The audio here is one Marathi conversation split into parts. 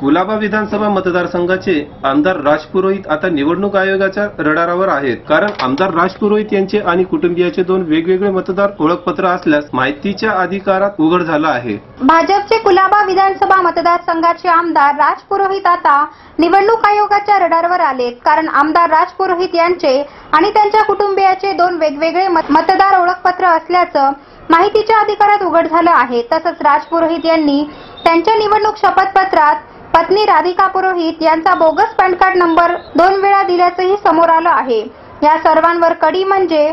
कुलाबा विधानसभा मतदारसंघाचे आमदार राज पुरोहित आता निवडणूक आयोगाच्या रडारावर आहेत. कारण आमदार राज पुरोहित यांचे आणि कुटुंबियाचे दोन वेगवेगळे मतदार ओळखपत्र असल्यास माहितीच्या अधिकारात उघड झालं आहे. भाजपचे कुलाबा विधानसभा मतदारसंघाचे आमदार राज पुरोहित आता निवडणूक आयोगाच्या रडारवर आलेत. कारण आमदार राज पुरोहित यांचे आणि त्यांच्या कुटुंबियाचे दोन वेगवेगळे मत- मतदार ओळखपत्र असल्याचं माहितीच्या अधिकारात उघड झालं आहे. तसंच राज पुरोहित यांनी त्यांच्या निवडणूक शपथपत्रात पत्नी राधिका पुरोहित यांचा बोगस पॅन कार्ड नंबर दोन वेळा दिल्याचंही समोर आलं आहे. या सर्वांवर कडी म्हणजे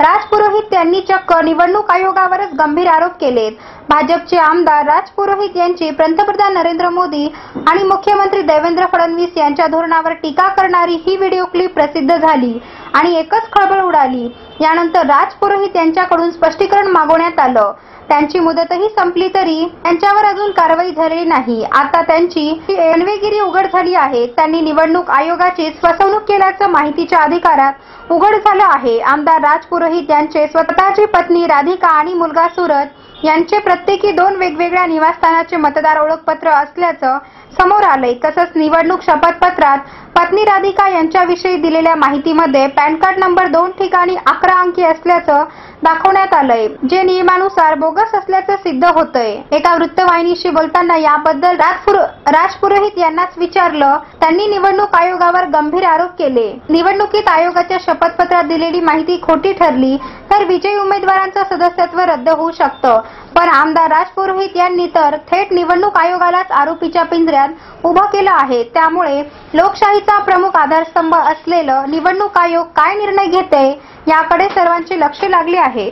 राज पुरोहित यांनी चक्क निवडणूक आयोगावरच गंभीर आरोप केलेत. भाजपचे आमदार राज पुरोहित यांची पंतप्रधान नरेंद्र मोदी आणि मुख्यमंत्री देवेंद्र फडणवीस यांच्या धोरणावर टीका करणारी ही व्हिडिओ क्लिप प्रसिद्ध झाली आणि एकच खळबळ उडाली. यानंतर राज पुरोहित यांच्याकडून स्पष्टीकरण मागवण्यात आलं. त्यांची मुदतही संपली तरी त्यांच्यावर अजून कारवाई झालेली नाही. आता त्यांची एनवेगिरी उघड झाली आहे. त्यांनी निवडणूक आयोगाची फसवणूक केल्याचं माहितीच्या अधिकारात उघड झालं आहे. आमदार राज पुरोहित यांचे स्वतःची पत्नी राधिका आणि मुलगा सुरत यांचे प्रत्येकी दोन वेगवेगळ्या निवासस्थानाचे मतदार ओळखपत्र असल्याचं समोर आलंय. तसंच निवडणूक शपथपत्रात पत्नी राधिका यांच्याविषयी दिलेल्या माहितीमध्ये पॅन कार्ड नंबर दोन ठिकाणी अकरा अंकी असल्याचं दाखवण्यात आलंय जे नियमानुसार बोगस असल्याचं सिद्ध होतंय. एका वृत्तवाहिनीशी बोलताना याबद्दल राजपुरोहित यांनाच विचारलं त्यांनी निवडणूक आयोगावर गंभीर आरोप केले. निवडणुकीत आयोगाच्या शपथपत्रात दिलेली माहिती खोटी ठरली तर विजयी उमेदवारांचं सदस्यत्व रद्द होऊ शकतं. पण आमदार राज पुरोहित यांनी तर थेट निवडणूक आयोगालाच आरोपीच्या पिंजऱ्यात उभं केलं आहे. त्यामुळे लोकशाहीचा प्रमुख आधारस्तंभ असलेलं निवडणूक आयोग काय निर्णय घेते याकडे सर्वांचे लक्ष लागले आहे.